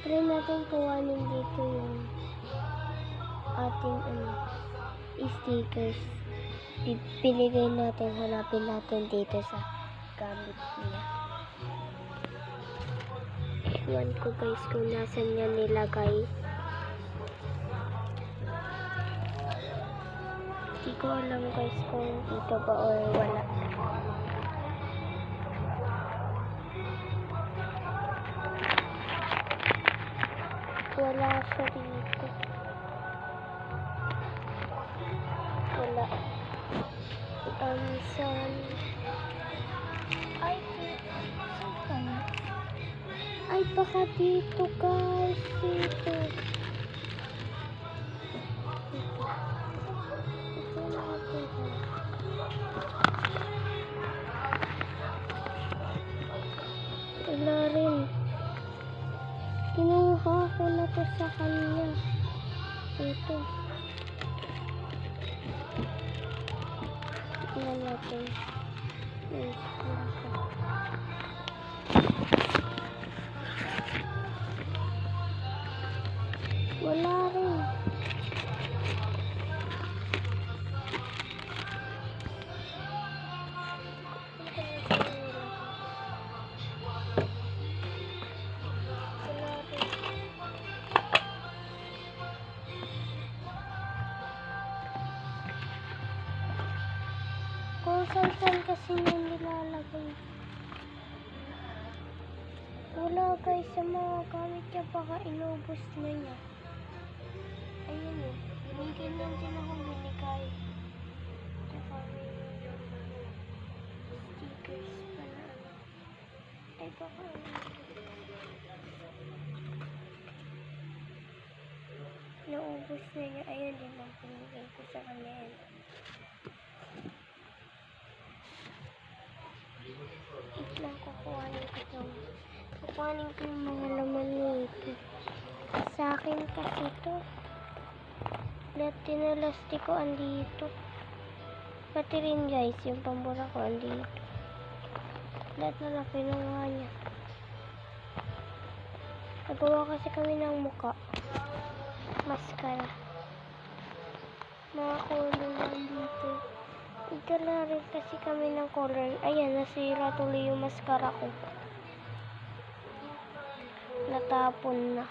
Try natin kuhanin dito yung ating ano, stickers. Pi- Pinigay natin, hanapin natin dito sa gamit niya. Ewan ko guys kung nasan niya nilagay. Hindi ko alam guys kung dito ba or wala. Siya dito. Wala. Um, saan? Ay, saan? Ay, baka dito guys. Dito. Ko sa kanya. Ito. Tingnan natin. Yes, Kung saan saan kasi niya nilalagay. Wala guys sa mga gamit niya baka inubos na niya. Ayun eh. May ganyan din akong binigay. Tsaka may stickers pa na ano. Ay baka naubos na niya. Ayun din ang pinigay ko sa kanya. eh. Wait lang, kukuhanin ko ito. Kukuhanin ko yung mga laman nito. Sa akin kasi ito. Lahat tinalasti ko andito. Pati rin guys, yung pambura ko andito. Lahat na lang pinuha niya. Nagawa kasi kami ng muka. Maskara. Mga kulay dito. Nagdala rin kasi kami ng color. Ayan, nasira tuloy yung maskara ko. Natapon na.